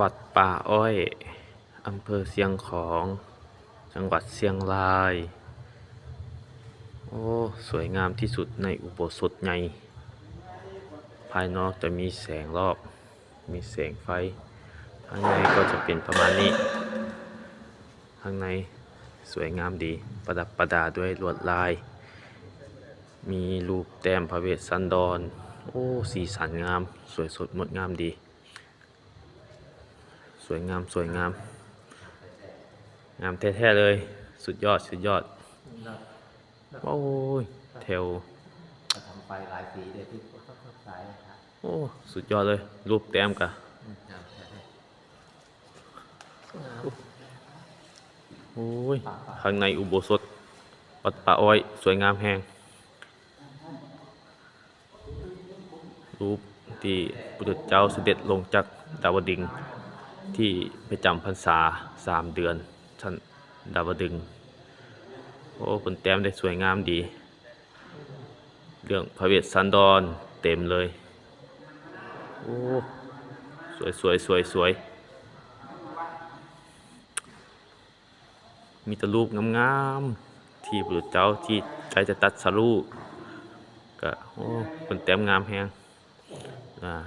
วัดป่าอ้อยอำเภอเชียงของ จังหวัดเชียงราย โอ้ สวยงามที่สุดในอุโบสถใหญ่ภายนอกจะมีแสงรอบ มีแสงไฟ ข้างในก็จะเป็นประมาณนี้ ข้างในสวยงามดี ประดับประดาด้วยลวดลาย มีรูปแต้มพระเวสสันดร โอ้ สีสันงาม สวยสดงดงามดี สวยงามสวยงาม งามแท้ๆเลย สุดยอดสุดยอดโอ้ยแถวเขาทำไฟหลายสีเลยที่เขาเข้าสายนะครับโอ้สุดยอดเลย รูปแต้มกะอืมครับใช่โอ้ยข้างในอุโบสถวัดป่าอ้อย สวยงามแหงรูปที่พระพุทธเจ้าเสด็จลงจากดาวดึงส์ ที่ไปจำพรรษาสามเดือนท่านดาวดึง โอ้เป็นแต้มได้สวยงามดี เรื่องพระเวสสันดรเต็มเลย โอ้ สวยสวยสวยสวยมีแตรูปงามๆที่พระพุทธเจ้าที่ใจจะตัดสรูก็โอ้เป็นแต้มงามแฮง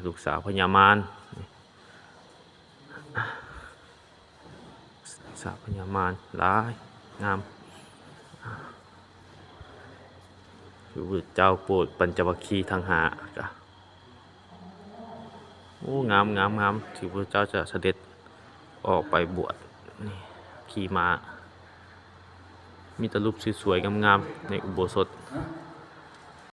ลูกสาวพญามารลูก สาพญามารหลาย งามพระพุทธเจ้าโปรดปัญจวัคคีย์ทั้งหาก็โอ้งามงามงามที่พระเจ้าจะเสด็จออกไปบวชนี่ขี่ม้ามีแต่รูปสวยๆงามๆในอุโบสถ